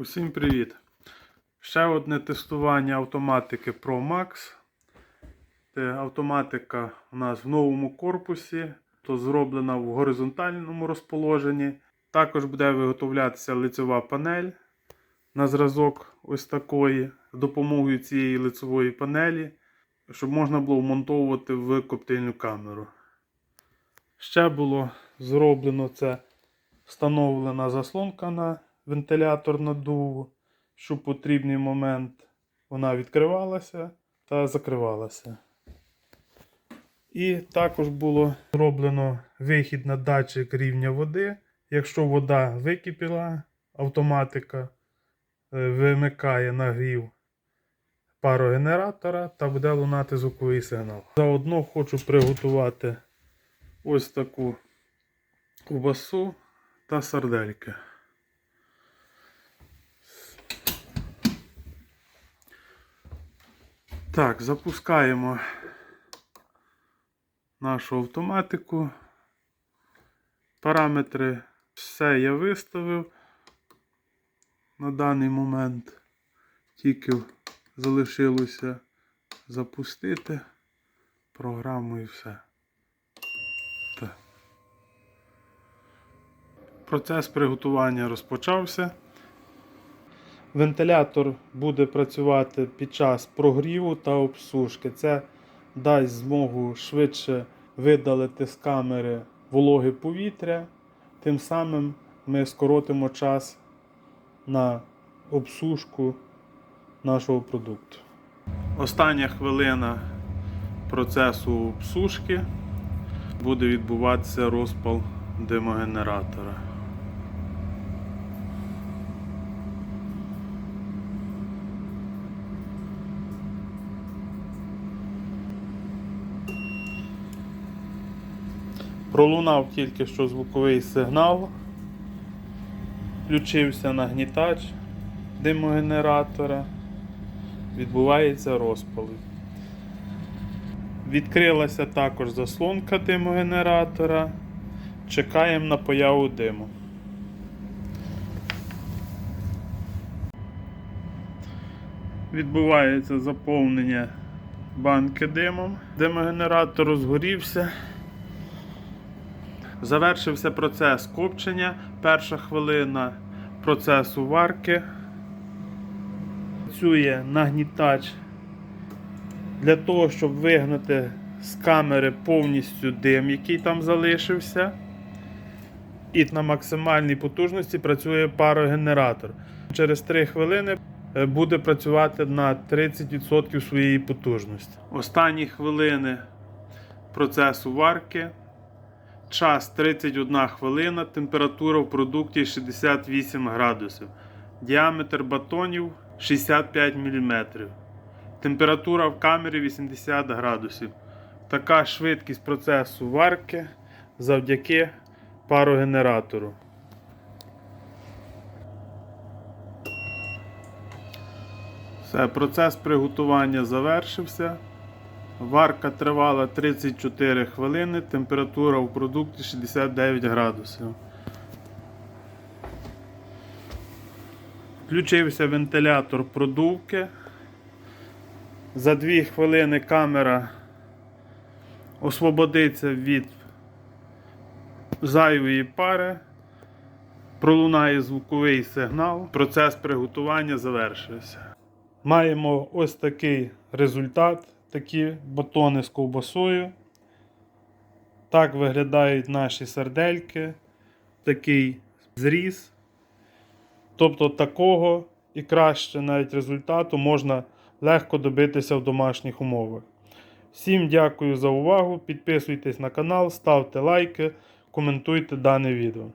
Усім привіт! Ще одне тестування автоматики Pro Max. Це автоматика у нас в новому корпусі, то зроблена в горизонтальному розположенні. Також буде виготовлятися лицева панель на зразок ось такої, допомогою цієї лицевої панелі, щоб можна було вмонтовувати в коптильну камеру. Ще було зроблено це встановлена заслонка на вентилятор наддуву, що в потрібний момент вона відкривалася та закривалася. І також було зроблено вихід на датчик рівня води. Якщо вода википіла, автоматика е, вимикає нагрів парогенератора та буде лунати звуковий сигнал. Заодно хочу приготувати ось таку ковбасу та сардельки. Так, запускаємо нашу автоматику. Параметри все я виставив на даний момент. Тільки залишилося запустити програму і все. Так. Процес приготування розпочався. Вентилятор буде працювати під час прогріву та обсушки. Це дасть змогу швидше видалити з камери вологе повітря. Тим самим ми скоротимо час на обсушку нашого продукту. Остання хвилина процесу обсушки буде відбуватися розпал димогенератора. Пролунав тільки що звуковий сигнал. Включився нагнітач димогенератора. Відбувається розпал. Відкрилася також заслонка димогенератора. Чекаємо на появу диму. Відбувається заповнення банки димом. Димогенератор розгорівся. Завершився процес копчення. Перша хвилина процесу варки. Працює нагнітач для того, щоб вигнати з камери повністю дим, який там залишився. І на максимальній потужності працює парогенератор. Через 3 хвилини е, буде працювати на 30% своєї потужності. Останні хвилини процесу варки. Час 31 хвилина, температура в продукті 68 градусів. Діаметр батонів 65 мм. Температура в камері 80 градусів. Така швидкість процесу варки завдяки парогенератору. Все, процес приготування завершився. Варка тривала 34 хвилини, температура у продукті 69 градусів. Включився вентилятор продувки. За 2 хвилини камера освободиться від зайвої пари. Пролунає звуковий сигнал. Процес приготування завершився. Маємо ось такий результат такі батони з ковбасою. Так виглядають наші сардельки. Такий зріз. Тобто такого і краще навіть результату можна легко добитися в домашніх умовах. Всім дякую за увагу. Підписуйтесь на канал, ставте лайки, коментуйте дане відео.